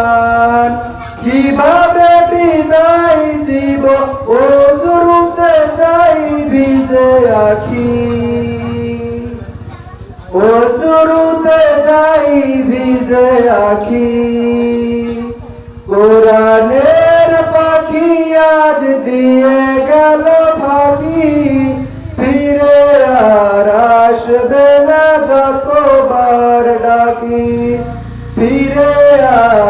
মানবিমান কীভাবে বিদায় দিব? ও শুরুতে যাই ভিজে আখি। ও শুরুতে যাই ভিজে আখি। কোরআনের পাখি আজ দিয়ে গেল ফাঁকি ফিরে আর আসবে না যতবার ডাকি। ফিরে আর